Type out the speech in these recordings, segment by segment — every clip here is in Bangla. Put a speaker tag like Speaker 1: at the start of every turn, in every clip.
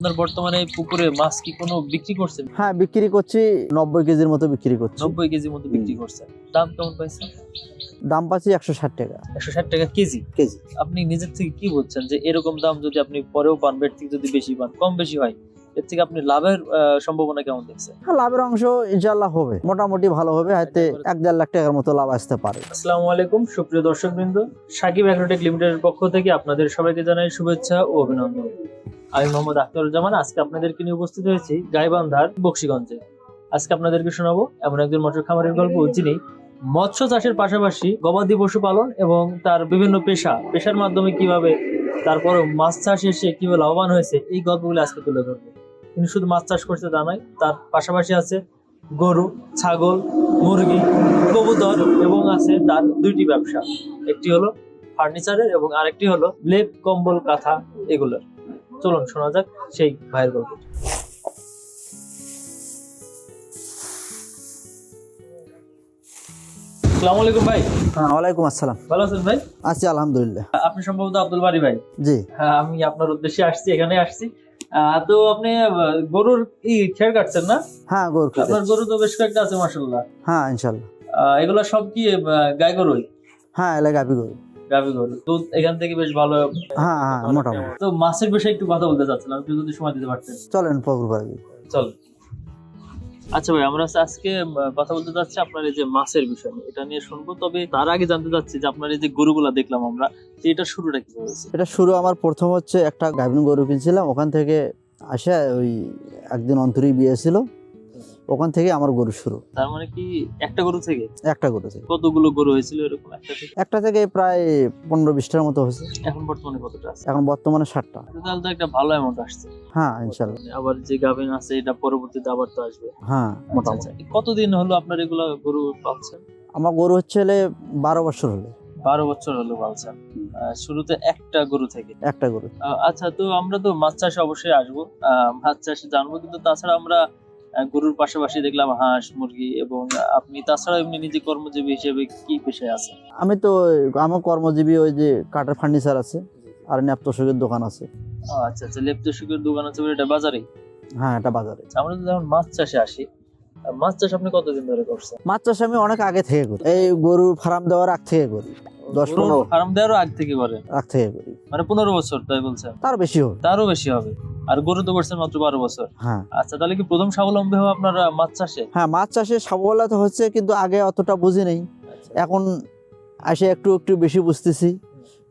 Speaker 1: আপনার বর্তমানে পুকুরে মাছ কি কোনো বিক্রি করছেন?
Speaker 2: হ্যাঁ বিক্রি করছি নব্বই কেজির মতো বিক্রি করছি।
Speaker 1: নব্বই কেজির মতো বিক্রি করছেন। দাম কেমন পাইছেন?
Speaker 2: দাম পাচ্ছি একশো ষাট টাকা।
Speaker 1: একশো ষাট টাকা কেজি?
Speaker 2: কেজি।
Speaker 1: আপনি নিজের থেকে কি বলছেন যে এরকম দাম যদি আপনি পরেও পান বেড থেকে যদি বেশি পান কম বেশি হয় এর থেকে আপনি লাভের সম্ভাবনা কেমন দেখছেন?
Speaker 2: হ্যাঁ লাভের অংশ ইনশাল্লাহ হবে। মোটামুটি ভালো হবে হয়তো এক দেড় লাখ টাকার মতো লাভ আসতে পারে।
Speaker 1: আসসালামু আলাইকুম সুপ্রিয় দর্শক বৃন্দ সাকিব অ্যাগ্রোটেক লিমিটেডের পক্ষ থেকে আপনাদের সবাইকে জানাই শুভেচ্ছা ও অভিনন্দন। আমি মোহাম্মদ আখতারুজ্জামান। আজকে আপনাদেরকে নিয়ে উপস্থিত হয়েছি গাইবান্ধার বক্সিগঞ্জে। আজকে আপনাদেরকে শোনাবো এমন একজন মৎস্য খামারের গল্প, যিনি মৎস্য চাষের পাশাপাশি গবাদি পশু পালন এবং তার বিভিন্ন পেশা, পেশার মাধ্যমে কীভাবে তারপরে মাছ চাষ এসে কীভাবে লাভবান হয়েছে, এই গল্পগুলো আজকে তুলে ধরবো। তিনি শুধু মাছ চাষ করতে তা নয়, তার পাশাপাশি আছে গরু, ছাগল, মুরগি, কবুতর এবং আছে তার দুইটি ব্যবসা। একটি হলো ফার্নিচারের এবং আরেকটি হলো লেপ, কম্বল, কাঁথা এগুলোর। চলুন শোনা যাক সেই ভাইয়ের গল্প। আসসালামু আলাইকুম ভাই।
Speaker 2: হ্যাঁ ওয়ালাইকুম আসসালাম।
Speaker 1: ভালো আছেন ভাই?
Speaker 2: আছি আলহামদুলিল্লাহ।
Speaker 1: আপনি সম্ভবত আব্দুল বাড়ি ভাই?
Speaker 2: জি।
Speaker 1: হ্যাঁ আমি আপনার উদ্দেশ্যে আসছি এখানে আসছি। আহ, তো আপনি গরুর ই খেয়াল কাটছেন না?
Speaker 2: হ্যাঁ গরু
Speaker 1: আপনার গরু তো বেশ কয়েকটা আছে মাসাল্লাহ
Speaker 2: হ্যাঁ ইনশাল্লাহ
Speaker 1: এগুলো সব কি গাই গরুই?
Speaker 2: হ্যাঁ এলাকা গাভি গরু।
Speaker 1: গাভী গরু দুধ এখান থেকে বেশ ভালো
Speaker 2: হ্যাঁ হ্যাঁ মোটামুটি।
Speaker 1: তো মাছের বিষয়ে একটু কথা বলতে চাচ্ছিলাম একটু যদি সময় দিতে পারতেন।
Speaker 2: চলেন পুকুর
Speaker 1: চল। আচ্ছা ভাই আমরা আজকে কথা বলতে চাচ্ছি আপনার এই যে মাছের বিষয় এটা নিয়ে শুনব তবে তার আগে জানতে চাচ্ছি যে আপনার এই যে গরুগুলা দেখলাম আমরা এটা শুরুটা কি হয়েছে?
Speaker 2: এটা শুরু আমার প্রথম হচ্ছে একটা গাভিন গরু কিনছিলাম ওখান থেকে আসে ওই একদিন অন্তরই বিয়ে ছিল। ওখান থেকে আমার গরু শুরু।
Speaker 1: তার মানে কি একটা গরু থেকে?
Speaker 2: একটা গরু থেকে।
Speaker 1: কতগুলো গরু হয়েছিল এরকম একটা থেকে?
Speaker 2: একটা থেকে প্রায় পনেরো বিশটার মতো হয়েছে।
Speaker 1: এখন বর্তমানে কতটা আছে?
Speaker 2: এখন বর্তমানে ষাটটা।
Speaker 1: তাহলে তো একটা ভালো অ্যামাউন্ট আসছে।
Speaker 2: হ্যাঁ
Speaker 1: আবার যে গাভিন আছে এটা পরবর্তীতে আবার তো আসবে।
Speaker 2: হ্যাঁ
Speaker 1: আচ্ছা,
Speaker 2: মোটামুটি।
Speaker 1: আচ্ছা। কতদিন হলো আপনার এগুলা গরু পাচ্ছেন
Speaker 2: আমার গরু হচ্ছে হলে বারো বছর হলো।
Speaker 1: বারো বছর হলো পালছেন। শুরুতে একটা গরু থেকে।
Speaker 2: একটা গরু।
Speaker 1: আচ্ছা তো আমরা তো মাছ চাষে অবশ্যই আসব। আহ, মাছ চাষে জানব কিন্তু তাছাড়া আমরা গরুর পাশাপাশি দেখলাম হাঁস মুরগি এবং আপনি তাছাড়া এমনি নিজে কর্মজীবী হিসেবে কি পেশায় আছেন?
Speaker 2: আমি তো আমার কর্মজীবী ওই যে কাঠের ফার্নিচার আছে আর ন্যাপতোষকের দোকান আছে।
Speaker 1: আচ্ছা আচ্ছা দোকান আছে এটা বাজারে?
Speaker 2: হ্যাঁ এটা বাজারে।
Speaker 1: আমরা তো যখন মাছ চাষে আসি মাছ চাষ আপনি কতদিন ধরে করছেন?
Speaker 2: মাছ চাষ আমি অনেক আগে থেকে করি। এই গরু ফার্ম দেওয়ার আগ থেকে করি। দশ পনেরো
Speaker 1: ফার্ম দেওয়ারও আগ থেকে করেন
Speaker 2: আগ থেকে করি।
Speaker 1: মানে পনেরো বছর তাই বলছেন?
Speaker 2: তার বেশি হবে।
Speaker 1: তারও বেশি হবে। আর গরু তো করছেন মাত্র বারো বছর।
Speaker 2: হ্যাঁ।
Speaker 1: আচ্ছা তাহলে কি প্রথম স্বাবলম্বী হবে আপনার মাছ চাষে?
Speaker 2: হ্যাঁ মাছ চাষে সফলতা হচ্ছে কিন্তু আগে অতটা বুঝি নেই। এখন আসে একটু একটু বেশি বুঝতেছি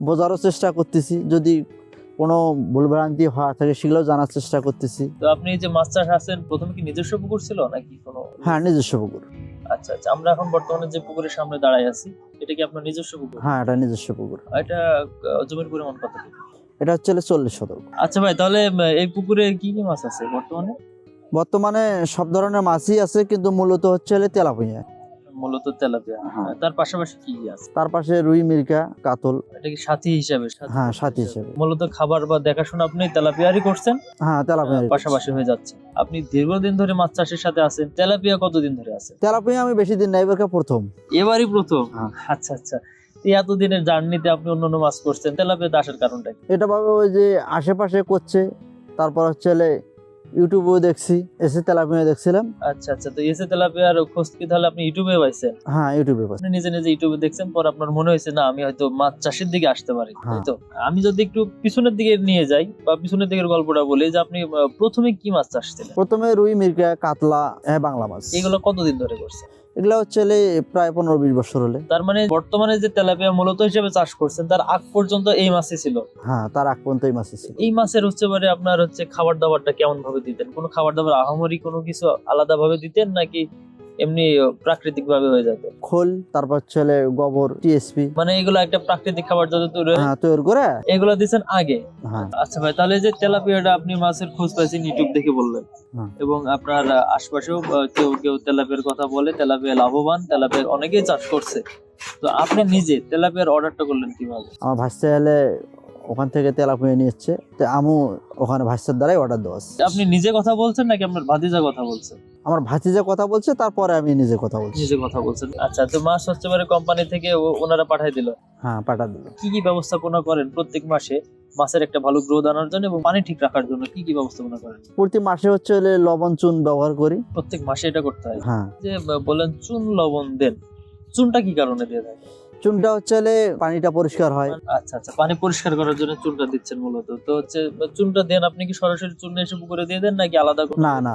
Speaker 2: বোঝারও চেষ্টা করতেছি। যদি কোনো ভুলভ্রান্তি হওয়া থাকে সেগুলো জানার চেষ্টা করতেছি।
Speaker 1: তো আপনি যে মাছ চাষ আছেন প্রথমে কি নিজস্ব পুকুর ছিল নাকি কোনো?
Speaker 2: হ্যাঁ নিজস্ব পুকুর।
Speaker 1: আচ্ছা আচ্ছা আমরা এখন বর্তমানে যে পুকুরের সামনে দাঁড়াই আছি এটা কি আপনার নিজস্ব পুকুর?
Speaker 2: হ্যাঁ এটা নিজস্ব পুকুর।
Speaker 1: এটা জমির পরিমাণ কত?
Speaker 2: এটা হচ্ছে চল্লিশ শতক।
Speaker 1: আচ্ছা ভাই তাহলে এই পুকুরে কি কি মাছ আছে বর্তমানে?
Speaker 2: বর্তমানে সব ধরনের মাছই আছে কিন্তু মূলত হচ্ছে হলে তেলাপিয়া।
Speaker 1: মূলত তেলাপিয়া।
Speaker 2: হ্যাঁ।
Speaker 1: তার পাশাপাশি কি কি আছে?
Speaker 2: তার পাশে রুই মির্কা কাতল।
Speaker 1: এটা কি সাথী হিসাবে? সাথী
Speaker 2: হ্যাঁ সাথী হিসেবে।
Speaker 1: মূলত খাবার বা দেখাশোনা আপনি তেলাপিয়ারই করছেন?
Speaker 2: হ্যাঁ তেলাপিয়া
Speaker 1: পাশাপাশি হয়ে যাচ্ছে। আপনি দীর্ঘদিন ধরে মাছ চাষের সাথে আছেন। তেলাপিয়া কতদিন ধরে আছেন
Speaker 2: তেলাপিয়া আমি বেশি দিন নাই এবার প্রথম।
Speaker 1: এবারই প্রথম?
Speaker 2: হ্যাঁ।
Speaker 1: আচ্ছা আচ্ছা। এতদিনের জার্নিতে আপনি অন্য অন্য মাছ করছেন। তেলাপিয়াতে আসার কারণটা কি?
Speaker 2: এটা ভাবে ওই যে আশেপাশে করছে তারপর হচ্ছে হলে ইউটিউবেও দেখছি এসে তেলাপিয়া দেখছিলাম।
Speaker 1: আচ্ছা আচ্ছা তো এসে তেলাপিয়ার খোঁজ কি তাহলে আপনি ইউটিউবে পাইছেন?
Speaker 2: হ্যাঁ ইউটিউবে পাইছেন
Speaker 1: আপনি নিজে নিজে ইউটিউবে দেখছেন পর আপনার মনে হয়েছে না আমি হয়তো মাছ চাষের দিকে আসতে পারি।
Speaker 2: হ্যাঁ।
Speaker 1: তাই তো? আমি যদি একটু পিছনের দিকে নিয়ে যাই বা পিছনের দিকের গল্পটা বলি যে আপনি প্রথমে কি মাছ চাষ ছিলেন?
Speaker 2: প্রথমে রুই মির্গা কাতলা হ্যাঁ বাংলা মাছ।
Speaker 1: এগুলো কতদিন ধরে করছেন?
Speaker 2: এগুলা হচ্ছে প্রায় পনেরো বিশ বছর হলে।
Speaker 1: তার মানে বর্তমানে যে তেলাপিয়া মূলত হিসেবে চাষ করছেন তার আগ পর্যন্ত এই মাসে ছিল?
Speaker 2: হ্যাঁ তার আগ পর্যন্ত এই মাসে ছিল।
Speaker 1: এই মাসের হচ্ছে মানে আপনার হচ্ছে খাবার দাবারটা কেমন ভাবে দিতেন? কোনো খাবার দাবার আহামরি কোনো কিছু আলাদা ভাবে দিতেন নাকি এমনি প্রাকৃতিক ভাবে হয়ে যেত
Speaker 2: খোল তারপর হলে গোবর টিএসপি
Speaker 1: মানে এগুলো একটা প্রাকৃতিক খাবার যত তৈরি হয়
Speaker 2: হ্যাঁ তৈরি করে।
Speaker 1: এগুলো দিচ্ছেন আগে?
Speaker 2: হ্যাঁ।
Speaker 1: আচ্ছা ভাই তাহলে যে তেলাপিয়াটা আপনি মাছের খোঁজ পাইছেন ইউটিউব দেখে বললেন। এবং আপনার আশপাশেও কেউ কেউ তেলাপিয়ার কথা বলে তেলাপিয়া লাভবান তেলাপিয়ার অনেকেই চাষ করছে। তো আপনি নিজে তেলাপিয়ার অর্ডারটা করলেন কীভাবে?
Speaker 2: আমার ভাসতে হলে ওখান থেকে তেলাপুয়া নিয়ে এসছে। তো আমু ওখানে ভাইসার দ্বারাই অর্ডার দেওয়া।
Speaker 1: আপনি নিজে কথা বলছেন নাকি আপনার ভাতিজা কথা বলছেন
Speaker 2: আমার ভাতিজা কথা বলছে তারপরে আমি নিজে কথা বলছি।
Speaker 1: নিজে কথা বলছেন। আচ্ছা তো মাছ হচ্ছে মানে কোম্পানি থেকে ওনারা পাঠাই দিল?
Speaker 2: হ্যাঁ পাঠা দিল।
Speaker 1: কি কি ব্যবস্থাপনা করেন প্রত্যেক মাসে? মাছের একটা ভালো গ্রোথ আনার জন্য এবং পানি ঠিক রাখার জন্য কি কি ব্যবস্থাপনা করেন?
Speaker 2: প্রতি মাসে হচ্ছে লবণ চুন ব্যবহার করি।
Speaker 1: প্রত্যেক মাসে এটা করতে হয়?
Speaker 2: হ্যাঁ।
Speaker 1: যে বলেন চুন লবণ দেন চুনটা কি কারণে দিয়ে থাকে
Speaker 2: চুনটা হচ্ছে পানিটা পরিষ্কার হয়।
Speaker 1: আচ্ছা আচ্ছা পানি পরিষ্কার করার জন্য চুনটা দিচ্ছেন মূলত। তো হচ্ছে চুনটা দেন আপনি কি সরাসরি চুন এসে পুকুরে দিয়ে দেন নাকি আলাদা করে
Speaker 2: না, না।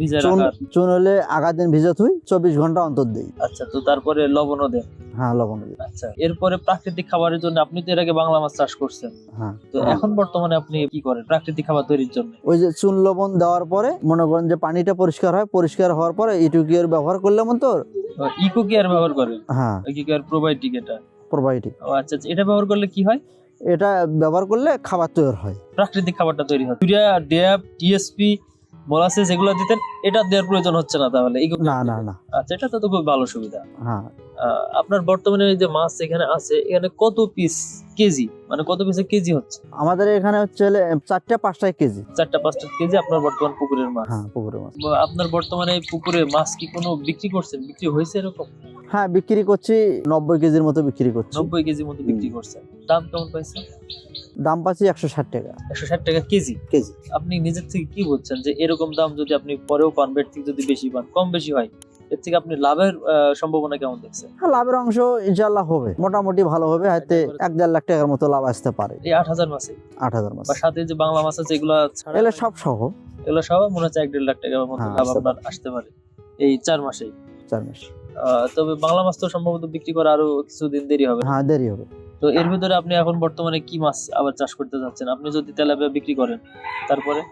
Speaker 1: ভিজায়
Speaker 2: চুন চুন হলে আগার দিন ভিজে থুই চব্বিশ ঘণ্টা অন্তর দিই।
Speaker 1: আচ্ছা তো তারপরে লবণও দেন?
Speaker 2: হ্যাঁ লবণ দিই।
Speaker 1: আচ্ছা এরপরে প্রাকৃতিক খাবারের জন্য আপনি তো এর আগে বাংলা মাছ চাষ করছেন।
Speaker 2: হ্যাঁ।
Speaker 1: তো এখন বর্তমানে আপনি কি করেন প্রাকৃতিক খাবার তৈরির জন্য?
Speaker 2: ওই যে চুন লবণ দেওয়ার পরে মনে করেন যে পানিটা পরিষ্কার হয় পরিষ্কার হওয়ার পরে ইটুকিয়ার ব্যবহার করলে মতো
Speaker 1: ইকো কেয়ার ব্যবহার করেন
Speaker 2: হ্যাঁ।
Speaker 1: ইকো কেয়ার প্রোবায়োটিক এটা?
Speaker 2: প্রোবায়োটিক
Speaker 1: ও আচ্ছা আচ্ছা এটা ব্যবহার করলে কি হয়?
Speaker 2: এটা ব্যবহার করলে খাবার তৈরি হয়।
Speaker 1: প্রাকৃতিক খাবারটা তৈরি হয়। ইউরিয়া ড্যাপ টিএসপি মোলাসেস এগুলো দিতেন এটা দেওয়ার প্রয়োজন হচ্ছে না তাহলে।
Speaker 2: না না না।
Speaker 1: আচ্ছা এটা তো খুব ভালো সুবিধা।
Speaker 2: হ্যাঁ।
Speaker 1: আপনার বর্তমানে এই যে মাছ এখানে আছে এখানে কত পিস কেজি? মানে কত পিসে কেজি হচ্ছে?
Speaker 2: আমাদের এখানে হচ্ছে চারটা পাঁচটায় কেজি।
Speaker 1: চারটা পাঁচটা কেজি আপনার বর্তমান পুকুরের মাছ।
Speaker 2: হ্যাঁ পুকুরে মাছ।
Speaker 1: আপনার বর্তমানে এই পুকুরে মাছ কি কোনো বিক্রি করছেন? বিক্রি হয়েছে এরকম?
Speaker 2: হ্যাঁ বিক্রি করছি নব্বই কেজির মতো বিক্রি করছি।
Speaker 1: নব্বই কেজি মতো বিক্রি করছেন। দাম কেমন পাইছেন?
Speaker 2: দাম পাচ্ছি একশো ষাট টাকা।
Speaker 1: একশো ষাট টাকা কেজি?
Speaker 2: কেজি।
Speaker 1: আপনি নিজের থেকে কি বলছেন যে এরকম দাম যদি আপনি পরেও পান বেড থেকে যদি বেশি পান কম বেশি হয় এর থেকে আপনি লাভের সম্ভাবনা কেমন দেখছেন?
Speaker 2: হ্যাঁ লাভের অংশ ইনশাল্লাহ হবে। মোটামুটি ভালো হবে হয়তো এক দেড় লাখ টাকার মতো লাভ আসতে পারে।
Speaker 1: এই আট হাজার মাসে?
Speaker 2: আট হাজার মাস।
Speaker 1: সাথে যে বাংলা মাছ আছে এগুলো
Speaker 2: এগুলো সব সহ।
Speaker 1: এগুলো সব মনে হচ্ছে এক দেড় লাখ টাকার মতো
Speaker 2: হ্যাঁ,
Speaker 1: লাভ আপনার আসতে পারে। এই চার মাসেই।
Speaker 2: চার মাস।
Speaker 1: তবে বাংলা মাছ তো সম্ভবত বিক্রি করা আরও কিছুদিন দেরি হবে।
Speaker 2: হ্যাঁ দেরি হবে।
Speaker 1: তো এর ভিতরে আপনি এখন বর্তমানে কি মাছ আবার চাষ করতে যাচ্ছেন? আপনি যদি তেলাপিয়া বিক্রি করেন তারপরে?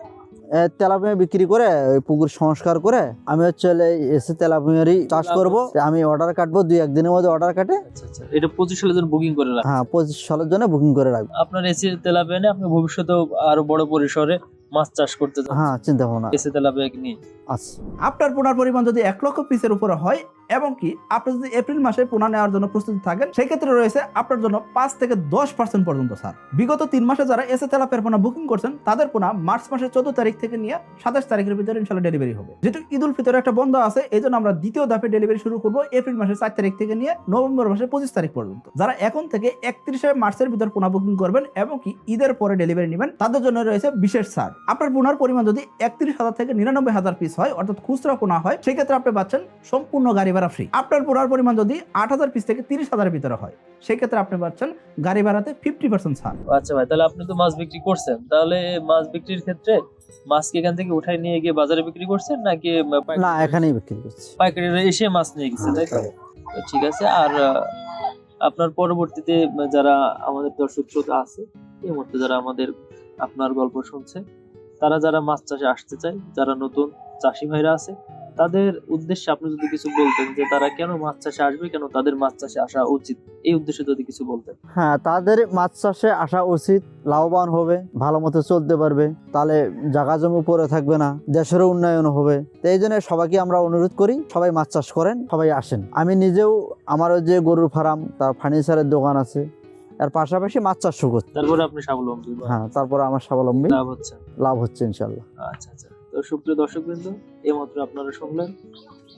Speaker 2: তেলাপিয়া বিক্রি করে ওই পুকুর সংস্কার করে আমি হচ্ছে এসে তেলাপিয়ারই চাষ করব। আমি অর্ডার কাটবো দুই একদিনের মধ্যে অর্ডার কাটে।
Speaker 1: আচ্ছা আচ্ছা। এটা পঁচিশ সালের জন্য বুকিং করে রাখেন
Speaker 2: হ্যাঁ পঁচিশ সালের জন্য বুকিং করে রাখব।
Speaker 1: আপনার এসে তেলাপিয়া নিয়ে আপনি ভবিষ্যতেও আরও বড় পরিসরে মাছ চাষ করতে
Speaker 2: হ্যাঁ চিন্তা ভাবনা
Speaker 1: এসে তেলাপিয়া নিয়ে
Speaker 2: আছে
Speaker 3: আপনার পোনার পরিমাণ যদি এক লক্ষ পিসের উপরে হয় এবং কি আপনি যদি এপ্রিল মাসে পোনা নেওয়ার জন্য প্রস্তুতি থাকেন সেক্ষেত্রে রয়েছে আপনার জন্য পাঁচ থেকে দশ পার্সেন্ট পর্যন্ত স্যার বিগত তিন মাসে যারা এসে তেলাপের পোনা বুকিং করছেন তাদের পোনা মার্চ মাসের চোদ্দ তারিখ থেকে নিয়ে সাতাশ তারিখের ভিতরে ইনশাল্লাহ ডেলিভারি হবে। যেহেতু ঈদ উল ফিতরের একটা বন্ধ আছে এই জন্য আমরা দ্বিতীয় ধাপে ডেলিভারি শুরু করব এপ্রিল মাসের চার তারিখ থেকে নিয়ে নভেম্বর মাসের পঁচিশ তারিখ পর্যন্ত। যারা এখন থেকে একত্রিশে মার্চের ভিতর পোনা বুকিং করবেন এবং কি ঈদের পরে ডেলিভারি নেবেন তাদের জন্য রয়েছে বিশেষ ছাড়। আপনার পোনার পরিমাণ যদি একত্রিশ হাজার থেকে নিরানব্বই হাজার পিস হয় অর্থাৎ খুচরা পোনা হয় সেক্ষেত্রে আপনি পাচ্ছেন সম্পূর্ণ গাড়ি ভাড়া ফ্রি আপনার পোনার পরিমাণ যদি আট হাজার পিস থেকে তিরিশ হাজারের ভিতরে হয় সেক্ষেত্রে আপনি পাচ্ছেন গাড়ি ভাড়াতে ফিফটি পার্সেন্ট ছাড়।
Speaker 1: আচ্ছা ভাই তাহলে আপনি তো মাছ বিক্রি করছেন। তাহলে মাছ বিক্রির ক্ষেত্রে মাছ কি এখান থেকে উঠাই নিয়ে গিয়ে বাজারে বিক্রি করছেন নাকি
Speaker 2: না এখানেই বিক্রি করছি।
Speaker 1: পাইকারিরা এসে মাছ নিয়ে গেছে তাই তো? তো ঠিক আছে আর আপনার পরবর্তীতে যারা আমাদের দর্শক শ্রোতা আছে এই মুহূর্তে যারা আমাদের আপনার গল্প শুনছে তারা যারা মাছ চাষে আসতে চায়, যারা নতুন চাষি ভাইরা আছে, তাদের উদ্দেশ্যে আপনি যদি কিছু বলতেন যে তারা কেন মাছ চাষে আসবে, কেন তাদের মাছ চাষে আসা উচিত? এই উদ্দেশ্যে যদি কিছু বলতেন।
Speaker 2: হ্যাঁ তাদের মাছ চাষে আসা উচিত, লাভবান হবে, ভালো মতো চলতে পারবে, তাহলে জায়গা জমি পড়ে থাকবে না, দেশেরও উন্নয়ন হবে। তো এই জন্য সবাইকে আমরা অনুরোধ করি, সবাই মাছ চাষ করেন, সবাই আসেন। আমি নিজেও আমার ওই যে গরুর ফার্ম, তার ফার্নিচারের দোকান আছে এর পাশাপাশি মাছ চাষ করছি।
Speaker 1: তারপরে আপনি স্বাবলম্বী
Speaker 2: হ্যাঁ তারপরে আমার স্বাবলম্বী।
Speaker 1: লাভ হচ্ছে।
Speaker 2: লাভ হচ্ছে ইনশাল্লাহ
Speaker 1: আচ্ছা আচ্ছা। তো সুপ্রিয় দর্শক বৃন্দ এইমাত্র আপনারা শুনলেন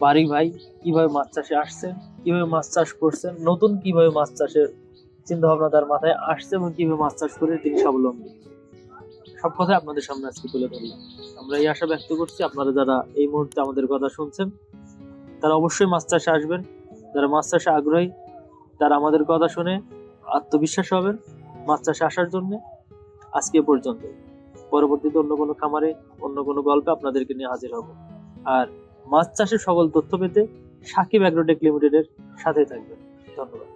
Speaker 1: বাড়ি ভাই কীভাবে মাছ চাষে আসছেন কীভাবে মাছ চাষ করছেন নতুন কীভাবে মাছ চাষের চিন্তা ভাবনা তার মাথায় আসছে এবং কীভাবে মাছ চাষ করে তিনি স্বাবলম্বী। সব কথাই আপনাদের সামনে আজকে তুলে ধরলাম। আমরা এই আশা ব্যক্ত করছি আপনারা যারা এই মুহূর্তে আমাদের কথা শুনছেন তারা অবশ্যই মাছ চাষে আসবেন। যারা মাছ চাষে আগ্রহী তারা আমাদের কথা শুনে আত্মবিশ্বাস হবেন মাছ চাষে আসার জন্য। আজকে পর্যন্ত। পরবর্তীতে অন্য কোনো খামারে, অন্য কোনো গল্পে আপনাদেরকে নিয়ে হাজির হব। আর মাছ চাষের সকল তথ্য পেতে সাকিব অ্যাগ্রোটেক লিমিটেডের সাথে থাকবেন। ধন্যবাদ।